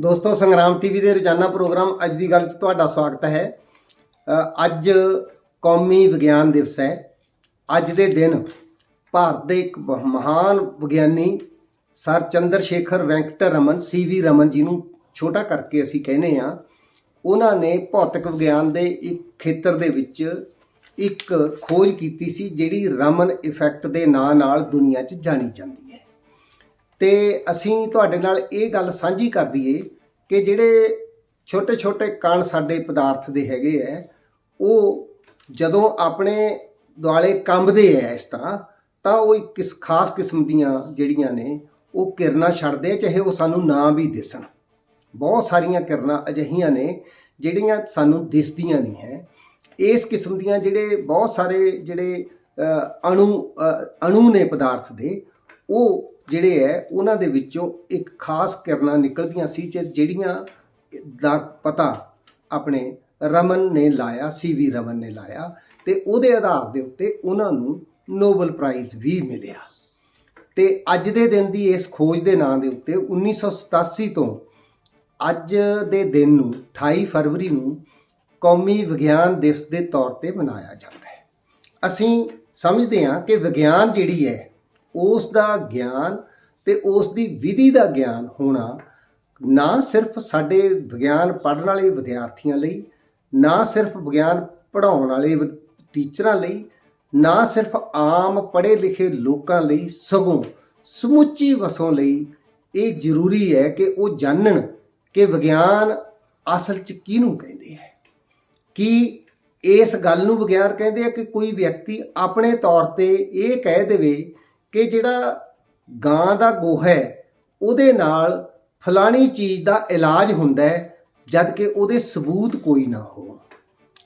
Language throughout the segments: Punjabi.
ਦੋਸਤੋ, ਸੰਗਰਾਮ ਟੀਵੀ ਦੇ ਰੋਜ਼ਾਨਾ ਪ੍ਰੋਗਰਾਮ ਅੱਜ ਦੀ ਗੱਲ 'ਚ ਤੁਹਾਡਾ ਸਵਾਗਤ ਹੈ। ਅੱਜ ਕੌਮੀ ਵਿਗਿਆਨ ਦਿਵਸ ਹੈ। ਅੱਜ ਦੇ ਦਿਨ ਭਾਰਤ ਦੇ ਇੱਕ ਮਹਾਨ ਵਿਗਿਆਨੀ sir Chandra Shekhar Venkata Raman, C V Raman ji ਨੂੰ ਛੋਟਾ ਕਰਕੇ ਅਸੀਂ ਕਹਿੰਦੇ ਆ ਉਹਨਾਂ ਨੇ ਭੌਤਿਕ ਵਿਗਿਆਨ ਦੇ ਇੱਕ ਖੇਤਰ ਦੇ ਵਿੱਚ ਇੱਕ ਖੋਜ ਕੀਤੀ ਸੀ, ਜਿਹੜੀ ਰਮਨ ਇਫੈਕਟ ਦੇ ਨਾਂ ਨਾਲ ਦੁਨੀਆ 'ਚ ਜਾਣੀ ਜਾਂਦੀ ਹੈ। ਤੇ ਅਸੀਂ ਤੁਹਾਡੇ ਨਾਲ ਇਹ ਗੱਲ ਸਾਂਝੀ ਕਰ ਦਈਏ ਕਿ ਜਿਹੜੇ ਛੋਟੇ-ਛੋਟੇ ਕਣ ਸਾਡੇ ਪਦਾਰਥ ਦੇ ਹੈਗੇ ਐ, ਉਹ ਜਦੋਂ ਆਪਣੇ ਦੁਆਲੇ ਕੰਬਦੇ ਐ ਇਸ ਤਰ੍ਹਾਂ, ਤਾਂ ਉਹ ਇੱਕ ਕਿਸ, ਖਾਸ ਕਿਸਮ ਦੀਆਂ ਜਿਹੜੀਆਂ ਨੇ, ਉਹ ਕਿਰਨਾਂ ਛੱਡਦੇ ਚਾਹੇ ਉਹ ਸਾਨੂੰ ਨਾ ਵੀ ਦਿਸਣ। ਬਹੁਤ ਸਾਰੀਆਂ ਕਿਰਨਾਂ ਅਜਿਹੀਆਂ ਨੇ, ਜਿਹੜੀਆਂ ਸਾਨੂੰ ਦਿਸਦੀਆਂ ਨਹੀਂ ਹੈ ਇਸ ਕਿਸਮ ਦੀਆਂ ਜਿਹੜੇ ਬਹੁਤ ਸਾਰੇ ਜਿਹੜੇ ਅਣੂ ਅਣੂ ਨੇ ਪਦਾਰਥ ਦੇ, ਉਹ ਜਿਹੜੇ ਹੈ, ਉਹਨਾਂ ਦੇ ਵਿੱਚੋਂ ਇੱਕ ਖਾਸ ਕਿਰਨਾਂ ਨਿਕਲਦੀਆਂ ਸੀ ਤੇ ਜਿਹੜੀਆਂ ਦਾ ਪਤਾ ਆਪਣੇ ਰਮਨ ਨੇ ਲਾਇਆ ਸੀ ਵੀ ਰਮਨ ਨੇ ਲਾਇਆ ਤੇ ਉਹਦੇ ਆਧਾਰ ਦੇ ਉੱਤੇ ਉਹਨਾਂ ਨੂੰ ਨੋਬਲ ਪ੍ਰਾਈਜ਼ ਵੀ ਮਿਲਿਆ। ਤੇ ਅੱਜ ਦੇ ਦਿਨ ਦੀ ਇਸ ਖੋਜ ਦੇ ਨਾਂ ਦੇ ਉੱਤੇ 1987 ਤੋਂ ਅੱਜ ਦੇ ਦਿਨ ਨੂੰ 28 ਫਰਵਰੀ ਨੂੰ ਕੌਮੀ ਵਿਗਿਆਨ ਦਿਵਸ ਦੇ ਤੌਰ ਤੇ ਮਨਾਇਆ ਜਾਂਦਾ ਹੈ। ਅਸੀਂ ਸਮਝਦੇ ਹਾਂ ਕਿ ਵਿਗਿਆਨ ਜਿਹੜੀ ਹੈ ਉਸ ਦਾ ਗਿਆਨ ਤੇ ਉਸ ਦੀ ਵਿਧੀ ਦਾ ਗਿਆਨ ਹੋਣਾ ਨਾ ਸਿਰਫ ਸਾਡੇ ਵਿਗਿਆਨ ਪੜ੍ਹਨ ਵਾਲੇ ਵਿਦਿਆਰਥੀਆਂ ਲਈ, ਨਾ ਸਿਰਫ ਵਿਗਿਆਨ ਪੜ੍ਹਾਉਣ ਵਾਲੇ ਵਿ- ਟੀਚਰਾਂ ਲਈ, ਨਾ ਸਿਰਫ ਆਮ ਪੜ੍ਹੇ ਲਿਖੇ ਲੋਕਾਂ ਲਈ, ਸਗੋਂ ਸਮੁੱਚੀ ਵਸੋਂ ਲਈ ਇਹ ਜ਼ਰੂਰੀ ਹੈ ਕਿ ਉਹ ਜਾਣਨ ਕਿ ਵਿਗਿਆਨ ਅਸਲ 'ਚ ਕਿਹਨੂੰ ਕਹਿੰਦੇ ਹੈ ਕਿ ਇਸ ਗੱਲ ਨੂੰ ਵਿਗਿਆਨ ਕਹਿੰਦੇ ਆ ਕਿ ਕੋਈ ਵਿਅਕਤੀ ਆਪਣੇ ਤੌਰ ਤੇ ਇਹ ਕਹਿ ਦੇਵੇ ਕਿ ਜਿਹੜਾ ਗਾਂ ਦਾ ਗੋਹਾ ਹੈ, ਉਹਦੇ ਨਾਲ ਫਲਾਣੀ ਚੀਜ਼ ਦਾ ਇਲਾਜ ਹੁੰਦਾ ਹੈ, ਜਦ ਕਿ ਉਹਦੇ ਸਬੂਤ ਕੋਈ ਨਾ ਹੋ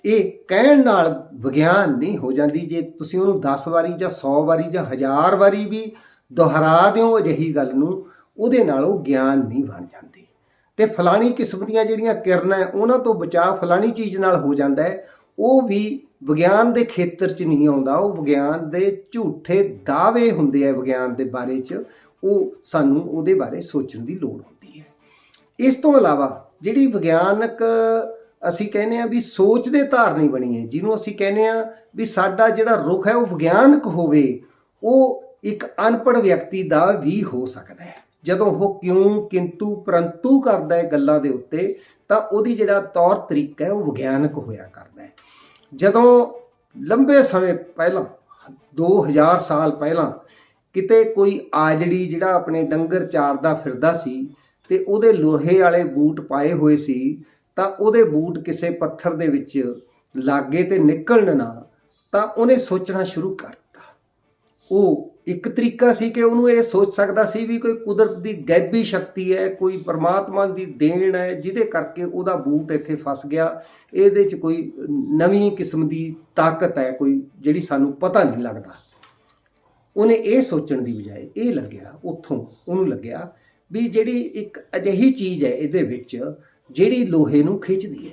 ਇਹ ਕਹਿਣ ਨਾਲ ਵਿਗਿਆਨ ਨਹੀਂ ਹੋ ਜਾਂਦੀ। ਜੇ ਤੁਸੀਂ ਉਹਨੂੰ 10 ਵਾਰੀ ਜਾਂ 100 ਵਾਰੀ ਜਾਂ 1000 ਵਾਰੀ ਵੀ ਦੁਹਰਾ ਦਿਓ ਅਜਿਹੀ ਗੱਲ ਨੂੰ, ਉਹਦੇ ਨਾਲ ਉਹ ਗਿਆਨ ਨਹੀਂ ਬਣ ਜਾਂਦੀ। ਤੇ ਫਲਾਣੀ ਕਿਸਮ ਦੀਆਂ ਜਿਹੜੀਆਂ ਕਿਰਨਾਂ ਹੈ, ਉਹਨਾਂ ਤੋਂ ਬਚਾਅ ਫਲਾਣੀ ਚੀਜ਼ ਨਾਲ ਹੋ ਜਾਂਦਾ ਹੈ। ਉਹ ਵੀ ਵਿਗਿਆਨ ਦੇ ਖੇਤਰ 'ਚ ਨਹੀਂ ਆਉਂਦਾ, ਉਹ ਵਿਗਿਆਨ ਦੇ ਝੂਠੇ ਦਾਅਵੇ ਹੁੰਦੇ ਆ ਵਿਗਿਆਨ ਦੇ ਬਾਰੇ 'ਚ, ਉਹ ਸਾਨੂੰ ਉਹਦੇ ਬਾਰੇ ਸੋਚਣ ਦੀ ਲੋੜ ਹੁੰਦੀ ਹੈ। ਇਸ ਤੋਂ ਇਲਾਵਾ ਜਿਹੜੀ ਵਿਗਿਆਨਕ ਅਸੀਂ ਕਹਿੰਦੇ ਆ ਵੀ ਸੋਚ ਦੇ ਧਾਰਨੀ ਬਣੀ ਹੈ, ਜਿਹਨੂੰ ਅਸੀਂ ਕਹਿੰਦੇ ਆ ਵੀ ਸਾਡਾ ਜਿਹੜਾ ਰੁਖ ਹੈ ਉਹ ਵਿਗਿਆਨਕ ਹੋਵੇ, ਉਹ ਇੱਕ ਅਨਪੜ੍ਹ ਵਿਅਕਤੀ ਦਾ ਵੀ ਹੋ ਸਕਦਾ ਹੈ। ਜਦੋਂ ਉਹ ਕਿਉਂ, ਕਿੰਤੂ, ਪਰੰਤੂ ਕਰਦਾ ਹੈ ਗੱਲਾਂ ਦੇ ਉੱਤੇ, ਤਾਂ ਉਹਦੀ ਜਿਹੜਾ ਤੌਰ ਤਰੀਕਾ ਹੈ ਉਹ ਵਿਗਿਆਨਕ ਹੋਇਆ ਕਰਦਾ ਹੈ। ਜਦੋਂ ਲੰਬੇ ਸਮੇਂ ਪਹਿਲਾਂ 2000 ਸਾਲ ਪਹਿਲਾਂ ਕਿਤੇ ਕੋਈ ਆਜੜੀ ਜਿਹੜਾ ਆਪਣੇ ਡੰਗਰ ਚਾਰਦਾ ਫਿਰਦਾ ਸੀ ਤੇ ਉਹਦੇ ਲੋਹੇ ਵਾਲੇ ਬੂਟ ਪਾਏ ਹੋਏ ਸੀ, ਤਾਂ ਉਹਦੇ ਬੂਟ ਕਿਸੇ ਪੱਥਰ ਦੇ ਵਿੱਚ ਲਾਗੇ ਤੇ ਨਿਕਲਣ ਨਾ, ਤਾਂ ਉਹਨੇ ਸੋਚਣਾ ਸ਼ੁਰੂ ਕਰ ਦਿੱਤਾ ਉਹ ਇੱਕ ਤਰੀਕਾ ਸੀ ਕਿ ਉਹਨੂੰ ਇਹ ਸੋਚ ਸਕਦਾ ਸੀ ਵੀ ਕੋਈ ਕੁਦਰਤ ਦੀ ਗੈਬੀ ਸ਼ਕਤੀ ਹੈ, ਕੋਈ ਪਰਮਾਤਮਾ ਦੀ ਦੇਣ ਹੈ, ਜਿਹਦੇ ਕਰਕੇ ਉਹਦਾ ਬੂਟ ਇੱਥੇ ਫਸ ਗਿਆ। ਇਹਦੇ 'ਚ ਕੋਈ ਨਵੀਂ ਕਿਸਮ ਦੀ ਤਾਕਤ ਹੈ, ਕੋਈ ਜਿਹੜੀ ਸਾਨੂੰ ਪਤਾ ਨਹੀਂ ਲੱਗਦਾ। ਉਹਨੇ ਇਹ ਸੋਚਣ ਦੀ ਬਜਾਏ ਇਹ ਲੱਗਿਆ, ਉੱਥੋਂ ਉਹਨੂੰ ਲੱਗਿਆ ਵੀ ਜਿਹੜੀ ਇੱਕ ਅਜਿਹੀ ਚੀਜ਼ ਹੈ ਇਹਦੇ ਵਿੱਚ, ਜਿਹੜੀ ਲੋਹੇ ਨੂੰ ਖਿੱਚਦੀ ਹੈ।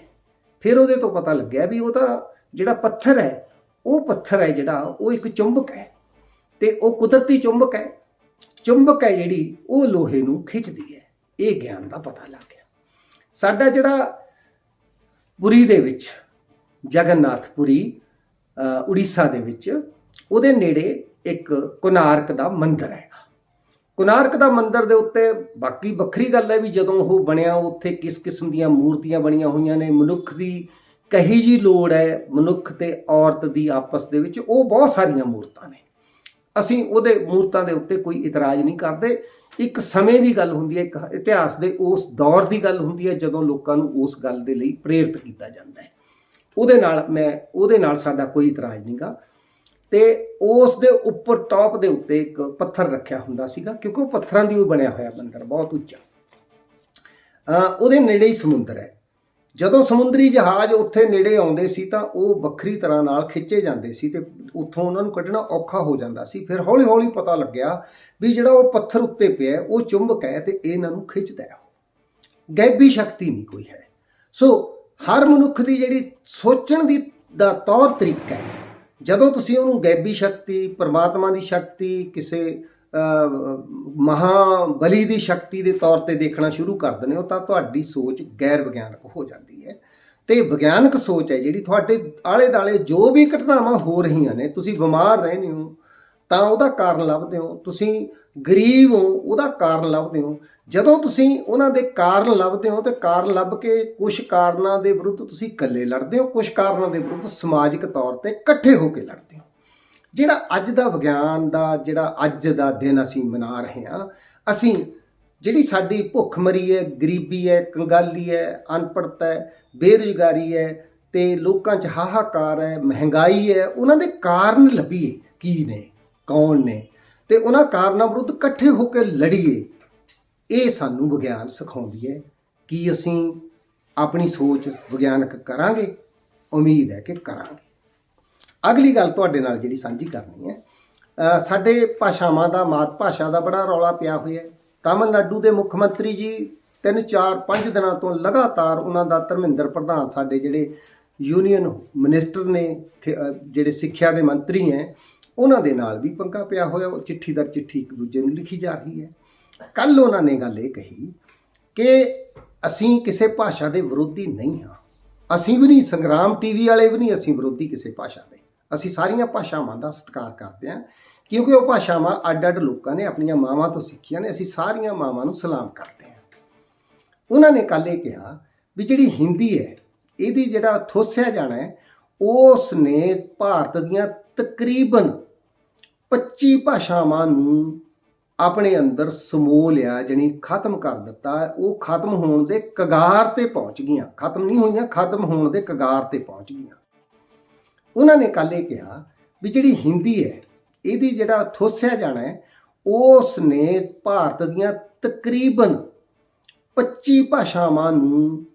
ਫਿਰ ਉਹਦੇ ਤੋਂ ਪਤਾ ਲੱਗਿਆ ਵੀ ਉਹਦਾ ਜਿਹੜਾ ਪੱਥਰ ਹੈ, ਉਹ ਪੱਥਰ ਹੈ ਜਿਹੜਾ, ਉਹ ਇੱਕ ਚੁੰਬਕ ਹੈ। ਤੇ ਉਹ ਕੁਦਰਤੀ ਚੁੰਬਕ ਹੈ। ਚੁੰਬਕ ਹੈ ਜਿਹੜੀ ਉਹ ਲੋਹੇ ਨੂੰ ਖਿੱਚਦੀ ਹੈ। ਇਹ ਗਿਆਨ ਦਾ ਪਤਾ ਲੱਗ ਗਿਆ। ਸਾਡਾ ਜਿਹੜਾ ਪੁਰੀ ਦੇ ਵਿੱਚ ਜਗਨਨਾਥਪੁਰੀ ਅ, ਉੜੀਸਾ ਦੇ ਵਿੱਚ ਉਹਦੇ ਨੇੜੇ ਇੱਕ ਕੋਨਾਰਕ ਦਾ ਮੰਦਿਰ ਹੈਗਾ। ਕੋਨਾਰਕ ਦਾ ਮੰਦਿਰ ਦੇ ਉੱਤੇ ਬਾਕੀ ਵੱਖਰੀ ਗੱਲ ਹੈ ਵੀ ਜਦੋਂ ਉਹ ਬਣਿਆ ਉੱਥੇ ਕਿਸ ਕਿਸਮ ਦੀਆਂ ਮੂਰਤੀਆਂ ਬਣੀਆਂ ਹੋਈਆਂ ਨੇ ਮਨੁੱਖ ਦੀ ਕਹੀ ਜੀ ਲੋੜ ਹੈ ਮਨੁੱਖ ਤੇ ਔਰਤ ਦੀ ਆਪਸ ਦੇ ਵਿੱਚ ਉਹ ਬਹੁਤ ਸਾਰੀਆਂ ਮੂਰਤਾਂ ਨੇ। ਅਸੀਂ ਉਹਦੇ ਮੂਰਤਾਂ ਦੇ ਉੱਤੇ ਕੋਈ ਇਤਰਾਜ਼ ਨਹੀਂ ਕਰਦੇ। ਇੱਕ ਸਮੇਂ ਦੀ ਗੱਲ ਹੁੰਦੀ ਹੈ, ਇੱਕ ਇਤਿਹਾਸ ਦੇ ਉਸ ਦੌਰ ਦੀ ਗੱਲ ਹੁੰਦੀ ਹੈ, ਜਦੋਂ ਲੋਕਾਂ ਨੂੰ ਉਸ ਗੱਲ ਦੇ ਲਈ ਪ੍ਰੇਰਿਤ ਕੀਤਾ ਜਾਂਦਾ ਹੈ। ਉਹਦੇ ਨਾਲ ਮੈਂ, ਉਹਦੇ ਨਾਲ ਸਾਡਾ ਕੋਈ ਇਤਰਾਜ਼ ਨਹੀਂਗਾ ਤੇ ਉਸ ਦੇ ਉੱਪਰ ਟੌਪ ਦੇ ਉੱਤੇ ਇੱਕ ਪੱਥਰ ਰੱਖਿਆ ਹੁੰਦਾ ਸੀਗਾ, ਕਿਉਂਕਿ ਉਹ ਪੱਥਰਾਂ ਦੀ ਉਹ ਬਣਿਆ ਹੋਇਆ ਮੰਦਰ ਬਹੁਤ ਉੱਚਾ। ਉਹਦੇ ਨੇੜੇ ਹੀ ਸਮੁੰਦਰ ਹੈ। ਜਦੋਂ ਸਮੁੰਦਰੀ ਜਹਾਜ਼ ਉੱਥੇ ਨੇੜੇ ਆਉਂਦੇ ਸੀ ਤਾਂ ਉਹ ਵੱਖਰੀ ਤਰ੍ਹਾਂ ਨਾਲ ਖਿੱਚੇ ਜਾਂਦੇ ਸੀ ਤੇ ਉੱਥੋਂ ਉਹਨਾਂ ਨੂੰ ਕੱਢਣਾ ਔਖਾ ਹੋ ਜਾਂਦਾ ਸੀ। ਫਿਰ ਹੌਲੀ ਹੌਲੀ ਪਤਾ ਲੱਗਿਆ ਵੀ ਜਿਹੜਾ ਉਹ ਪੱਥਰ ਉੱਤੇ ਪਿਆ ਉਹ ਚੁੰਬਕ ਹੈ ਤੇ ਇਹਨਾਂ ਨੂੰ ਖਿੱਚਦਾ ਹੈ। ਗੈਬੀ ਸ਼ਕਤੀ ਨਹੀਂ ਕੋਈ ਹੈ। ਸੋ ਹਰ ਮਨੁੱਖ ਦੀ ਜਿਹੜੀ ਸੋਚਣ ਦੀ ਦਾ ਤੌਰ ਤਰੀਕਾ ਹੈ। ਜਦੋਂ ਤੁਸੀਂ ਉਹਨੂੰ ਗੈਬੀ ਸ਼ਕਤੀ, ਪਰਮਾਤਮਾ ਦੀ ਸ਼ਕਤੀ, ਕਿਸੇ ਮਹਾਬਲੀ ਦੀ ਸ਼ਕਤੀ ਦੇ ਤੌਰ ਤੇ ਦੇਖਣਾ ਸ਼ੁਰੂ ਕਰ ਦਿੰਦੇ ਹੋ ਤਾਂ ਤੁਹਾਡੀ ਸੋਚ ਗੈਰ ਵਿਗਿਆਨਕ ਹੋ ਜਾਂਦੀ ਹੈ। ਤੇ ਵਿਗਿਆਨਕ ਸੋਚ ਹੈ ਜਿਹੜੀ ਤੁਹਾਡੇ ਆਲੇ ਦਾਲੇ ਜੋ ਵੀ ਘਟਨਾਵਾਂ ਹੋ ਰਹੀਆਂ ਨੇ, ਤੁਸੀਂ ਬਿਮਾਰ ਰਹਿੰਦੇ ਹੋ, ਤਾਂ ਉਹਦਾ ਕਾਰਨ ਲੱਭਦੇ ਹੋ। ਤੁਸੀਂ ਗਰੀਬ ਹੋ, ਉਹਦਾ ਕਾਰਨ ਲੱਭਦੇ ਹੋ। ਜਦੋਂ ਤੁਸੀਂ ਉਹਨਾਂ ਦੇ ਕਾਰਨ ਲੱਭਦੇ ਹੋ, ਤੇ ਕਾਰਨ ਲੱਭ ਕੇ ਕੁਝ ਕਾਰਨਾਂ ਦੇ ਵਿਰੁੱਧ ਤੁਸੀਂ ਇਕੱਲੇ ਲੜਦੇ ਹੋ ਕੁਝ ਕਾਰਨਾਂ ਦੇ ਵਿਰੁੱਧ ਸਮਾਜਿਕ ਤੌਰ ਤੇ ਇਕੱਠੇ ਹੋ ਕੇ ਲੜਦੇ ਹੋ। ਜਿਹੜਾ ਅੱਜ ਦਾ ਵਿਗਿਆਨ ਦਾ, ਜਿਹੜਾ ਅੱਜ ਦਾ ਦਿਨ ਅਸੀਂ ਮਨਾ ਰਹੇ ਹਾਂ, ਅਸੀਂ ਜਿਹੜੀ ਸਾਡੀ ਭੁੱਖਮਰੀ ਹੈ, ਗਰੀਬੀ ਹੈ, ਕੰਗਾਲੀ ਹੈ ਅਨਪੜਤਾ ਹੈ, ਬੇਰੁਜ਼ਗਾਰੀ ਹੈ ਤੇ ਲੋਕਾਂ 'ਚ ਹਾਹਾਕਾਰ ਹੈ, ਮਹਿੰਗਾਈ ਹੈ, ਉਹਨਾਂ ਦੇ ਕਾਰਨ ਲੱਭੀਏ ਕੀ ਨੇ, ਕੌਣ ਨੇ ਤੇ ਉਹਨਾਂ ਕਾਰਨਾਂ ਵਿਰੁੱਧ ਇਕੱਠੇ ਹੋ ਕੇ ਲੜੀਏ, ਇਹ ਸਾਨੂੰ ਵਿਗਿਆਨ ਸਿਖਾਉਂਦੀ ਹੈ ਕਿ ਅਸੀਂ ਆਪਣੀ ਸੋਚ ਵਿਗਿਆਨਕ ਕਰਾਂਗੇ, ਉਮੀਦ ਹੈ ਕਿ ਕਰਾਂਗੇ। ਅਗਲੀ ਗੱਲ ਤੁਹਾਡੇ ਨਾਲ ਜਿਹੜੀ ਸਾਂਝੀ ਕਰਨੀ ਹੈ ਸਾਡੇ ਭਾਸ਼ਾਵਾਂ ਦਾ, ਮਾਤ ਭਾਸ਼ਾ ਦਾ ਬੜਾ ਰੌਲਾ ਪਿਆ ਹੋਇਆ ਹੈ। ਤਾਮਿਲਨਾਡੂ ਦੇ ਮੁੱਖ ਮੰਤਰੀ ਜੀ ਤਿੰਨ, ਚਾਰ, ਪੰਜ ਦਿਨਾਂ ਤੋਂ ਲਗਾਤਾਰ ਉਹਨਾਂ ਦਾ ਧਰਮਿੰਦਰ ਪ੍ਰਧਾਨ ਸਾਡੇ ਜਿਹੜੇ ਯੂਨੀਅਨ ਮਿਨਿਸਟਰ ਨੇ ਜਿਹੜੇ ਸਿੱਖਿਆ ਦੇ ਮੰਤਰੀ ਹੈ, ਉਹਨਾਂ ਦੇ ਨਾਲ ਵੀ ਪੰਗਾ ਪਿਆ ਹੋਇਆ, ਉਹ ਚਿੱਠੀ ਦਰ ਚਿੱਠੀ ਇੱਕ ਦੂਜੇ ਨੂੰ ਲਿਖੀ ਜਾ ਰਹੀ ਹੈ। ਕੱਲ ਉਹਨਾਂ ਨੇ ਗੱਲ ਇਹ ਕਹੀ ਕਿ ਅਸੀਂ ਕਿਸੇ ਭਾਸ਼ਾ ਦੇ ਵਿਰੋਧੀ ਨਹੀਂ ਹਾਂ। ਅਸੀਂ ਵੀ ਨਹੀਂ, ਸੰਗਰਾਮ ਟੀਵੀ ਵਾਲੇ ਵੀ ਨਹੀਂ, ਅਸੀਂ ਵਿਰੋਧੀ ਕਿਸੇ ਭਾਸ਼ਾ ਦੇ। ਅਸੀਂ ਸਾਰੀਆਂ ਭਾਸ਼ਾਵਾਂ ਦਾ ਸਤਿਕਾਰ ਕਰਦੇ ਹਾਂ, ਕਿਉਂਕਿ ਉਹ ਭਾਸ਼ਾਵਾਂ ਅੱਡ-ਅੱਡ ਲੋਕਾਂ ਨੇ ਆਪਣੀਆਂ ਮਾਵਾਂ ਤੋਂ ਸਿੱਖੀਆਂ ਨੇ, ਅਸੀਂ ਸਾਰੀਆਂ ਮਾਵਾਂ ਨੂੰ ਸਲਾਮ ਕਰਦੇ ਹਾਂ। ਉਹਨਾਂ ਨੇ ਕੱਲ ਇਹ ਕਿਹਾ ਵੀ ਜਿਹੜੀ ਹਿੰਦੀ ਹੈ, ਇਹਦੀ ਜਿਹੜਾ ਠੋਸਿਆ ਜਾਣਾ ਹੈ ਉਸ ਨੇ ਭਾਰਤ ਦੀਆਂ ਤਕਰੀਬਨ 25 ਭਾਸ਼ਾਵਾਂ ਨੂੰ ਆਪਣੇ ਅੰਦਰ ਸਮੋ ਲਿਆ, ਜਣੀ ਖਤਮ ਕਰ ਦਿੱਤਾ। ਉਹ ਖਤਮ ਹੋਣ ਦੇ ਕਗਾਰ ਤੇ ਪਹੁੰਚ ਗਈਆਂ। ਖਤਮ ਨਹੀਂ ਹੋਈਆਂ, ਖਤਮ ਹੋਣ ਦੇ ਕਗਾਰ ਤੇ ਪਹੁੰਚ ਗਈਆਂ। ਉਹਨਾਂ ਨੇ ਕੱਲ ਇਹ ਕਿਹਾ ਵੀ ਜਿਹੜੀ ਹਿੰਦੀ ਹੈ, ਇਹਦੀ ਜਿਹੜਾ ਠੋਸਿਆ ਜਾਣਾ ਹੈ ਉਸ ਨੇ ਭਾਰਤ ਦੀਆਂ ਤਕਰੀਬਨ 25 ਭਾਸ਼ਾਵਾਂ ਨੂੰ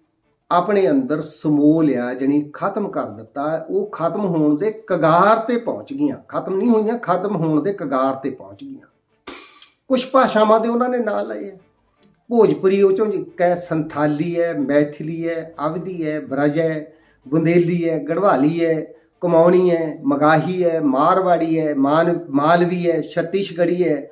ਆਪਣੇ ਅੰਦਰ ਸਮੋ ਲਿਆ, ਜਣੀ ਖਤਮ ਕਰ ਦਿੱਤਾ। ਉਹ ਖਤਮ ਹੋਣ ਦੇ ਕਗਾਰ ਤੇ ਪਹੁੰਚ ਗਈਆਂ। ਖਤਮ ਨਹੀਂ ਹੋਈਆਂ, ਖਤਮ ਹੋਣ ਦੇ ਕਗਾਰ ਤੇ ਪਹੁੰਚ ਗਈਆਂ। ਕੁਝ ਭਾਸ਼ਾਵਾਂ ਦੇ ਉਹਨਾਂ ਨੇ ਨਾਂ ਲਏ ਆ। ਭੋਜਪੁਰੀ ਉਹ ਚੋਂ ਇੱਕ ਹੈ ਸੰਥਾਲੀ ਹੈ, ਮੈਥਿਲੀ ਹੈ ਅਵਧੀ ਹੈ, ਬ੍ਰਜ ਹੈ, ਬੁੰਦੇਲੀ ਹੈ, ਗੜਵਾਲੀ ਹੈ। ਕਮਾਉਣੀ ਹੈ, ਮਗਾਹੀ ਹੈ, ਮਾਰਵਾੜੀ ਹੈ, ਮਾਨ, ਮਾਲਵੀ ਹੈ ਛੱਤੀਸਗੜੀ ਹੈ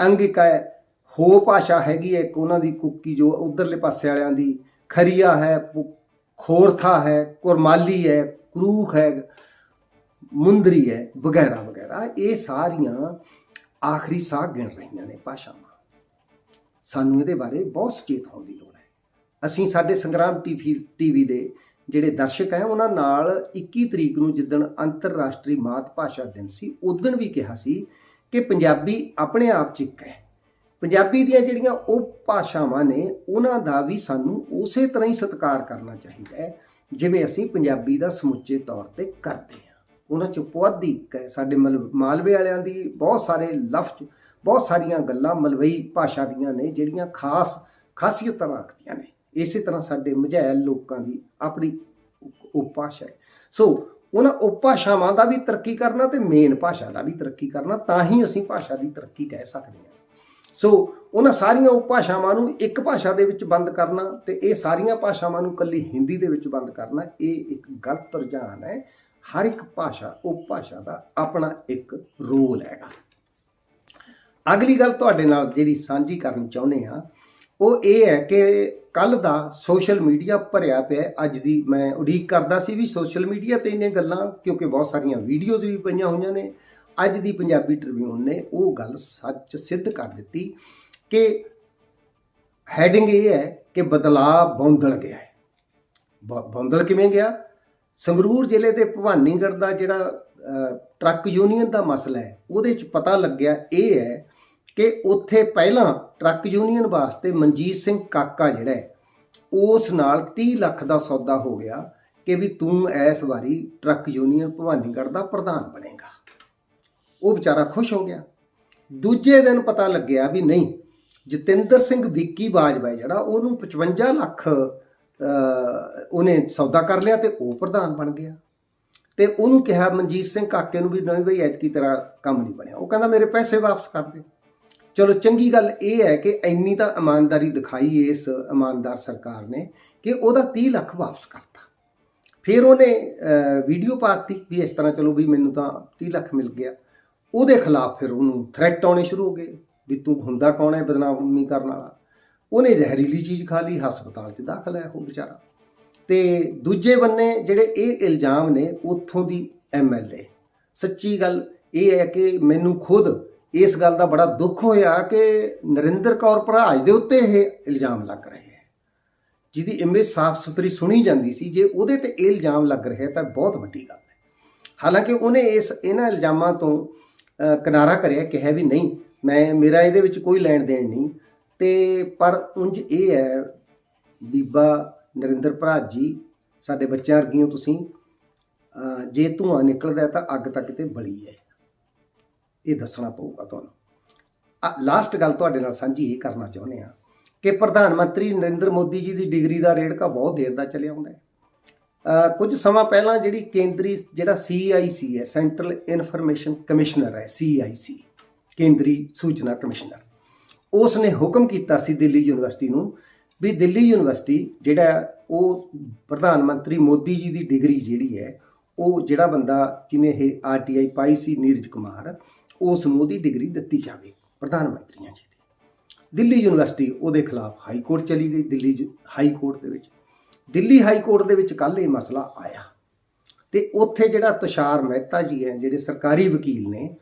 ਅੰਗਿਕਾ ਹੈ, ਹੋ ਭਾਸ਼ਾ ਹੈਗੀ ਹੈ, ਇੱਕ ਉਹਨਾਂ ਦੀ ਕੁੱਕੀ ਜੋ ਉਧਰਲੇ ਪਾਸੇ ਵਾਲਿਆਂ ਦੀ ਖਰੀਆ ਹੈ, ਪੁ- ਖੋਰਥਾ ਹੈ, ਕੁਰਮਾਲੀ ਹੈ, ਕਰੂਖ ਹੈ, ਮੁੰਦਰੀ ਹੈ, ਵਗੈਰਾ ਵਗੈਰਾ। ਇਹ ਸਾਰੀਆਂ ਆਖਰੀ ਸਾਹ ਗਿਣ ਰਹੀਆਂ ਨੇ ਭਾਸ਼ਾਵਾਂ। ਸਾਨੂੰ ਇਹਦੇ ਬਾਰੇ ਬਹੁਤ ਸੁਚੇਤ ਹੋਣ ਦੀ ਲੋੜ ਹੈ। ਅਸੀਂ ਸਾਡੇ ਸੰਗਰਾਮ ਟੀਵੀ ਟੀਵੀ ਦੇ ਜਿਹੜੇ ਦਰਸ਼ਕ ਹੈ, ਉਹਨਾਂ ਨਾਲ 21 ਤਰੀਕ ਨੂੰ ਜਿੱਦਣ ਅੰਤਰਰਾਸ਼ਟਰੀ ਮਾਤ ਭਾਸ਼ਾ ਦਿਨ ਸੀ ਉਦੋਂ ਵੀ ਕਿਹਾ ਸੀ ਕਿ ਪੰਜਾਬੀ ਆਪਣੇ ਆਪ 'ਚ ਇੱਕ ਹੈ। ਪੰਜਾਬੀ ਦੀਆਂ ਜਿਹੜੀਆਂ ਉਹ ਭਾਸ਼ਾਵਾਂ ਨੇ, ਉਹਨਾਂ ਦਾ ਵੀ ਸਾਨੂੰ ਉਸੇ ਤਰ੍ਹਾਂ ਹੀ ਸਤਿਕਾਰ ਕਰਨਾ ਚਾਹੀਦਾ ਹੈ, ਜਿਵੇਂ ਅਸੀਂ ਪੰਜਾਬੀ ਦਾ ਸਮੁੱਚੇ ਤੌਰ ਤੇ ਕਰਦੇ ਹਾਂ। ਉਹਨਾਂ 'ਚ ਪੁਆਧੀ ਇੱਕ ਹੈ, ਸਾਡੇ ਮਲ, ਮਾਲਵੇ ਵਾਲਿਆਂ ਦੀ ਬਹੁਤ ਸਾਰੇ ਲਫ਼ਜ਼, ਬਹੁਤ ਸਾਰੀਆਂ ਗੱਲਾਂ ਮਲਵਈ ਭਾਸ਼ਾ ਦੀਆਂ ਨੇ, ਜਿਹੜੀਆਂ ਖਾਸ ਖਾਸੀਅਤਾਂ ਰੱਖਦੀਆਂ ਨੇ। ਇਸੇ ਤਰ੍ਹਾਂ ਸਾਡੇ ਮਝੈਲ ਲੋਕਾਂ ਦੀ ਆਪਣੀ ਉਪਭਾਸ਼ਾ ਹੈ। ਸੋ ਉਹਨਾਂ ਉਪਭਾਸ਼ਾਵਾਂ ਦਾ ਵੀ ਤਰੱਕੀ ਕਰਨਾ ਤੇ ਮੇਨ ਭਾਸ਼ਾ ਦਾ ਵੀ ਤਰੱਕੀ ਕਰਨਾ, ਤਾਂ ਹੀ ਅਸੀਂ ਭਾਸ਼ਾ ਦੀ ਤਰੱਕੀ ਕਹਿ ਸਕਦੇ ਹਾਂ। ਸੋ ਉਹਨਾਂ ਸਾਰੀਆਂ ਉਪਭਾਸ਼ਾਵਾਂ ਨੂੰ ਇੱਕ ਭਾਸ਼ਾ ਦੇ ਵਿੱਚ ਬੰਦ ਕਰਨਾ ਤੇ ਇਹ ਸਾਰੀਆਂ ਭਾਸ਼ਾਵਾਂ ਨੂੰ ਕੱਲੀ ਹਿੰਦੀ ਦੇ ਵਿੱਚ ਬੰਦ ਕਰਨਾ, ਇਹ ਇੱਕ ਗਲਤ ਰੁਝਾਨ ਹੈ। ਹਰ ਇੱਕ ਭਾਸ਼ਾ, ਉਪਭਾਸ਼ਾ ਦਾ ਆਪਣਾ ਇੱਕ ਰੋਲ ਹੈਗਾ। ਅਗਲੀ ਗੱਲ ਤੁਹਾਡੇ ਨਾਲ ਜਿਹੜੀ ਸਾਂਝੀ ਕਰਨੀ ਚਾਹੁੰਦੇ ਆ ਉਹ ਇਹ ਹੈ ਕਿ ਕੱਲ ਦਾ ਸੋਸ਼ਲ ਮੀਡੀਆ ਭਰਿਆ ਪਿਆ ਅੱਜ ਦੀ ਮੈਂ ਉਡੀਕ ਕਰਦਾ ਸੀ ਵੀ ਸੋਸ਼ਲ ਮੀਡੀਆ ਤੇ ਇਹਨੇ ਗੱਲਾਂ, ਕਿਉਂਕਿ ਬਹੁਤ ਸਾਰੀਆਂ ਵੀਡੀਓਜ਼ ਵੀ ਪਈਆਂ ਹੋਈਆਂ ਨੇ। ਅੱਜ ਦੀ ਪੰਜਾਬੀ ਟ੍ਰਿਬਿਊਨ ਨੇ ਉਹ ਗੱਲ ਸੱਚ ਸਿੱਧ ਕਰ ਦਿੱਤੀ ਕਿ ਹੈਡਿੰਗ ਇਹ ਹੈ ਕਿ ਬਦਲਾਅ ਬੌਂਦਲ ਗਿਆ ਹੈ। ਬ- ਬੌਂਦਲ ਕਿਵੇਂ ਗਿਆ? ਸੰਗਰੂਰ ਜ਼ਿਲ੍ਹੇ ਦੇ ਭਵਾਨੀਗੜ੍ਹ ਦਾ ਜਿਹੜਾ ਟਰੱਕ ਯੂਨੀਅਨ ਦਾ ਮਸਲਾ ਹੈ, ਉਹਦੇ ਚ ਪਤਾ ਲੱਗਿਆ ਇਹ ਹੈ ਕਿ ਉੱਥੇ ਪਹਿਲਾਂ ਟਰੱਕ ਯੂਨੀਅਨ ਵਾਸਤੇ ਮਨਜੀਤ ਸਿੰਘ ਕਾਕਾ ਜਿਹੜਾ ਉਸ ਨਾਲ 30 ਲੱਖ ਦਾ ਸੌਦਾ ਹੋ ਗਿਆ ਕਿ ਵੀ ਤੂੰ ਇਸ ਵਾਰੀ ਟਰੱਕ ਯੂਨੀਅਨ ਭਵਾਨੀਗੜ੍ਹ ਦਾ ਪ੍ਰਧਾਨ ਬਣੇਗਾ। ਉਹ ਵਿਚਾਰਾ ਖੁਸ਼ ਹੋ ਗਿਆ। ਦੂਜੇ ਦਿਨ ਪਤਾ ਲੱਗਿਆ ਵੀ ਨਹੀਂ ਜਤਿੰਦਰ ਸਿੰਘ ਵਿੱਕੀ ਬਾਜਵਾ ਜਿਹੜਾ ਉਹਨੂੰ 55 ਲੱਖ ਉਹਨੇ ਸੌਦਾ ਕਰ ਲਿਆ ਤੇ ਉਹ ਪ੍ਰਧਾਨ ਬਣ ਗਿਆ। ਤੇ ਉਹਨੂੰ ਕਿਹਾ ਮਨਜੀਤ ਸਿੰਘ ਕਾਕੇ ਨੂੰ ਵੀ ਨਹੀਂ ਬਈ ਐਤਕੀ ਤੇਰਾ ਕੰਮ ਨਹੀਂ ਬਣਿਆ। ਉਹ ਕਹਿੰਦਾ ਮੇਰੇ ਪੈਸੇ ਵਾਪਸ ਕਰ ਦੇ ਚਲੋ ਚੰਗੀ ਗੱਲ ਇਹ ਹੈ ਕਿ ਇੰਨੀ ਤਾਂ ਇਮਾਨਦਾਰੀ ਦਿਖਾਈ ਇਸ ਇਮਾਨਦਾਰ ਸਰਕਾਰ ਨੇ ਕਿ ਉਹਦਾ 30 ਲੱਖ ਵਾਪਸ ਕਰਤਾ। ਫਿਰ ਉਹਨੇ ਵੀਡੀਓ ਪਾਤੀ ਵੀ ਇਸ ਤਰ੍ਹਾਂ ਚਲੋ ਵੀ ਮੈਨੂੰ ਤਾਂ 30 ਲੱਖ ਮਿਲ ਗਿਆ। ਉਹਦੇ ਖਿਲਾਫ ਫਿਰ ਉਹਨੂੰ ਥ੍ਰੈਟ ਆਉਣੇ ਸ਼ੁਰੂ ਹੋ ਗਏ ਵੀ ਤੂੰ ਹੁੰਦਾ ਕੌਣ ਹੈ ਬਦਨਾਮੀ ਕਰਨ ਵਾਲਾ? ਉਹਨੇ ਜ਼ਹਿਰੀਲੀ ਚੀਜ਼ ਖਾ ਲਈ, ਹਸਪਤਾਲ 'ਚ ਦਾਖਲ ਹੈ ਉਹ ਵਿਚਾਰਾ। ਤੇ ਦੂਜੇ ਬੰਨੇ ਜਿਹੜੇ ਇਹ ਇਲਜ਼ਾਮ ਨੇ, ਉੱਥੋਂ ਦੀ ਐਮਐਲਏ ਸੱਚੀ ਗੱਲ ਇਹ ਹੈ ਕਿ ਮੈਨੂੰ ਖੁਦ ਇਸ ਗੱਲ ਦਾ ਬੜਾ ਦੁੱਖ ਹੋਇਆ ਕਿ ਨਰਿੰਦਰ ਕੌਰ ਭਰਾਜ ਦੇ ਉੱਤੇ ਇਹ ਇਲਜ਼ਾਮ ਲੱਗ ਰਹੇ ਹੈ। ਜਿਹਦੀ ਇਮੇਜ ਸਾਫ਼ ਸੁਥਰੀ ਸੁਣੀ ਜਾਂਦੀ ਸੀ, ਜੇ ਉਹਦੇ ਤੇ ਇਹ ਇਲਜ਼ਾਮ ਲੱਗ ਰਿਹਾ ਤਾਂ ਬਹੁਤ ਵੱਡੀ ਗੱਲ ਹੈ। ਹਾਲਾਂਕਿ ਉਹਨੇ ਇਸ ਇਹਨਾਂ ਇਲਜ਼ਾਮਾਂ ਤੋਂ ਕਿਨਾਰਾ ਕਰਿਆ, ਕਿਹਾ ਵੀ ਨਹੀਂ, ਮੈਂ, ਮੇਰਾ ਇਹਦੇ ਵਿੱਚ ਕੋਈ ਲੈਣ ਦੇਣ ਨਹੀਂ। ਤੇ ਪਰ ਉਂਝ ਇਹ ਹੈ, ਬੀਬਾ ਨਰਿੰਦਰ ਭਰਾਜ ਜੀ, ਸਾਡੇ ਬੱਚਿਆਂ ਵਰਗੀਆਂ ਤੁਸੀਂ ਜੇ ਧੂੰਆਂ ਨਿਕਲਦਾ ਤਾਂ ਅੱਗ ਤਾਂ ਕਿਤੇ ਬਲੀ ਹੈ। ਇਹ ਦੱਸਣਾ ਪਊਗਾ ਤੁਹਾਨੂੰ। ਲਾਸਟ ਗੱਲ ਤੁਹਾਡੇ ਨਾਲ ਸਾਂਝੀ ਇਹ ਕਰਨਾ ਚਾਹੁੰਦੇ ਆ ਕਿ ਪ੍ਰਧਾਨ ਮੰਤਰੀ ਨਰਿੰਦਰ ਮੋਦੀ ਜੀ ਦੀ ਡਿਗਰੀ ਦਾ ਰੇੜਕਾ ਬਹੁਤ ਦੇਰ ਦਾ ਚੱਲਿਆ ਆਉਂਦਾ ਹੈ। ਕੁਝ ਸਮਾਂ ਪਹਿਲਾਂ ਜਿਹੜੀ ਕੇਂਦਰੀ, ਜਿਹੜਾ ਸੀਆਈਸੀ ਹੈ ਸੈਂਟਰਲ ਇਨਫੋਰਮੇਸ਼ਨ ਕਮਿਸ਼ਨਰ ਹੈ ਸੀਆਈਸੀ ਕੇਂਦਰੀ ਸੂਚਨਾ ਕਮਿਸ਼ਨਰ। ਉਸ ਨੇ ਹੁਕਮ ਕੀਤਾ ਸੀ ਦਿੱਲੀ ਯੂਨੀਵਰਸਿਟੀ ਨੂੰ ਵੀ ਦਿੱਲੀ ਯੂਨੀਵਰਸਿਟੀ ਜਿਹੜਾ ਉਹ ਪ੍ਰਧਾਨ ਮੰਤਰੀ ਮੋਦੀ ਜੀ ਦੀ ਡਿਗਰੀ ਜਿਹੜੀ ਹੈ, ਉਹ ਜਿਹੜਾ ਬੰਦਾ ਜਿਹਨੇ ਇਹ ਆਰਟੀਆਈ ਪਾਈ ਸੀ, ਨੀਰਜ ਕੁਮਾਰ ਉਸ ਨੂੰ ਉਹਦੀ ਡਿਗਰੀ ਦਿੱਤੀ ਜਾਵੇ, ਪ੍ਰਧਾਨ ਮੰਤਰੀਆਂ ਜੀ ਦੀ। ਦਿੱਲੀ ਯੂਨੀਵਰਸਿਟੀ ਉਹਦੇ ਖਿਲਾਫ ਹਾਈ ਕੋਰਟ ਚਲੀ ਗਈ, ਦਿੱਲੀ ਜ- ਹਾਈ ਕੋਰਟ ਦੇ ਵਿੱਚ। ਦਿੱਲੀ ਹਾਈ ਕੋਰਟ ਦੇ ਵਿੱਚ ਕੱਲ ਇਹ ਮਸਲਾ ਆਇਆ। ਤੇ ਉੱਥੇ ਜਿਹੜਾ ਤੁਸ਼ਾਰ ਮਹਿਤਾ ਜੀ ਹੈ, ਜਿਹੜੇ ਸਰਕਾਰੀ ਵਕੀਲ ਨੇ,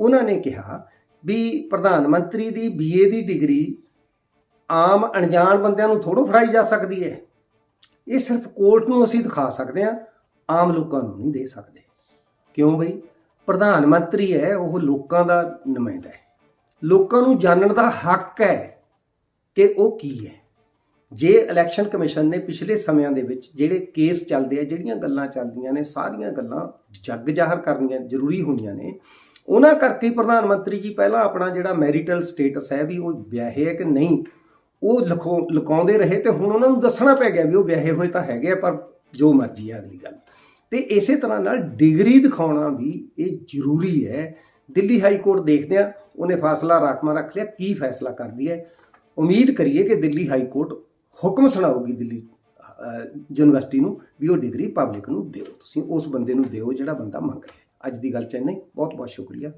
ਉਹਨਾਂ ਨੇ ਕਿਹਾ ਵੀ ਪ੍ਰਧਾਨ ਮੰਤਰੀ ਦੀ ਬੀਏ ਦੀ ਡਿਗਰੀ ਆਮ ਅਣਜਾਣ ਬੰਦਿਆਂ ਨੂੰ ਥੋੜੋ ਫੜਾਈ ਜਾ ਸਕਦੀ ਹੈ। ਇਹ ਸਿਰਫ ਕੋਰਟ ਨੂੰ ਅਸੀਂ ਦਿਖਾ ਸਕਦੇ ਹਾਂ, ਆਮ ਲੋਕਾਂ ਨੂੰ ਨਹੀਂ ਦੇ ਸਕਦੇ। ਕਿਉਂ ਬਈ? ਪ੍ਰਧਾਨ ਮੰਤਰੀ ਹੈ, ਉਹ ਲੋਕਾਂ ਦਾ ਨੁਮਾਇੰਦਾ ਹੈ। ਲੋਕਾਂ ਨੂੰ ਜਾਣਨ ਦਾ ਹੱਕ ਹੈ ਕਿ ਉਹ ਕੀ ਹੈ। ਜੇ ਇਲੈਕਸ਼ਨ ਕਮਿਸ਼ਨ ਨੇ ਪਿਛਲੇ ਸਮਿਆਂ ਦੇ ਵਿੱਚ ਜਿਹੜੇ ਕੇਸ ਚੱਲਦੇ ਆ, ਜਿਹੜੀਆਂ ਗੱਲਾਂ ਚੱਲਦੀਆਂ ਨੇ, ਸਾਰੀਆਂ ਗੱਲਾਂ ਜੱਗ ਜ਼ਾਹਰ ਕਰਨੀਆਂ ਜ਼ਰੂਰੀ ਹੋਈਆਂ ਨੇ, ਉਹਨਾਂ ਕਰਕੇ ਪ੍ਰਧਾਨ ਮੰਤਰੀ ਜੀ ਪਹਿਲਾਂ ਆਪਣਾ ਜਿਹੜਾ ਮੈਰਿਟਲ ਸਟੇਟਸ ਹੈ ਵੀ ਉਹ ਵਿਆਹੇ ਹੈ ਕਿ ਨਹੀਂ, ਉਹ ਲਿਖੋ, ਲੁਕਾਉਂਦੇ ਰਹੇ ਤੇ ਹੁਣ ਉਹਨਾਂ ਨੂੰ ਦੱਸਣਾ ਪੈ ਗਿਆ ਵੀ ਉਹ ਵਿਆਹੇ ਹੋਏ ਤਾਂ ਹੈਗੇ ਆ, ਪਰ ਜੋ ਮਰਜ਼ੀ ਹੈ ਅਗਲੀ ਗੱਲ। ਤੇ ਇਸੇ ਤਰ੍ਹਾਂ ਨਾਲ ਡਿਗਰੀ ਦਿਖਾਉਣਾ ਵੀ ਇਹ ਜ਼ਰੂਰੀ ਹੈ। ਦਿੱਲੀ ਹਾਈ ਕੋਰਟ ਦੇਖਦੇ ਆ ਉਹਨੇ ਫੈਸਲਾ ਰਾਖਵਾਂ ਰੱਖ ਲਿਆ, ਕੀ ਫੈਸਲਾ ਕਰਦੀ ਹੈ? ਉਮੀਦ ਕਰੀਏ ਕਿ ਦਿੱਲੀ ਹਾਈ ਕੋਰਟ ਹੁਕਮ ਸੁਣਾਊਗੀ ਦਿੱਲੀ ਯੂਨੀਵਰਸਿਟੀ ਨੂੰ ਵੀ ਉਹ ਡਿਗਰੀ ਪਬਲਿਕ ਨੂੰ ਦਿਓ। ਤੁਸੀਂ ਉਸ ਬੰਦੇ ਨੂੰ ਦਿਓ ਜਿਹੜਾ ਬੰਦਾ ਮੰਗ ਰਿਹਾ। ਅੱਜ ਦੀ ਗੱਲ ਚ ਇੰਨਾ ਬਹੁਤ ਬਹੁਤ ਸ਼ੁਕਰੀਆ।